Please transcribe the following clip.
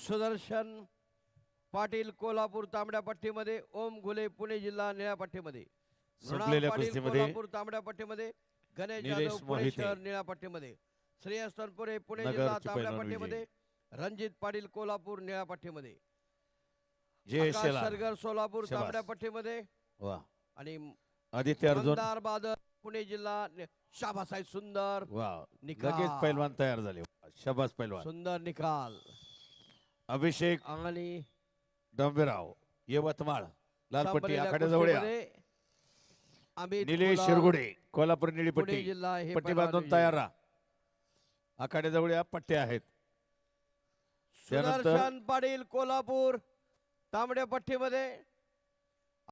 सुदर्शन पाटील कोल्हापूर तांबड्या पट्टीमध्ये ओम घुले पुणे जिल्हा निळ्या पट्टीमध्ये. कुस्तीमध्ये कोल्हापूर तांबड्या पट्टीमध्ये गणेश निलेश जाधव पुणे मोहिते. शहर निळ्या पट्टीमध्ये. श्रेयस तनपुरे पुणे जिल्हा तांबड्या पैलवान पट्टीमध्ये रणजित पाटील कोल्हापूर निळ्या पट्टीमध्ये. जय आकाश शेलार सरगर सोलापूर शाबास. तांबड्या पट्टीमध्ये. वा. आणि आदित्य अर्जुन. मंदार बादल पुणे जिल्हा नि- शाबासाहेब सुंदर वा. निकाल. लगेच पैलवान तयार झाले. शबास पैलवान. सुंदर निकाल. अभिषेक आणि डंबेराव यवतमाळ लालपट्टी आखाड्याजवळ निलेश शिरगुडे कोल्हापूर निळी पुणे पट्टी जिल्हा पट्टी बांधून. तयार राहा. आखाड्याजवळ या पट्ट्या आहेत. सुदर्शन पाटील कोल्हापूर तांबड्या पट्टीमध्ये.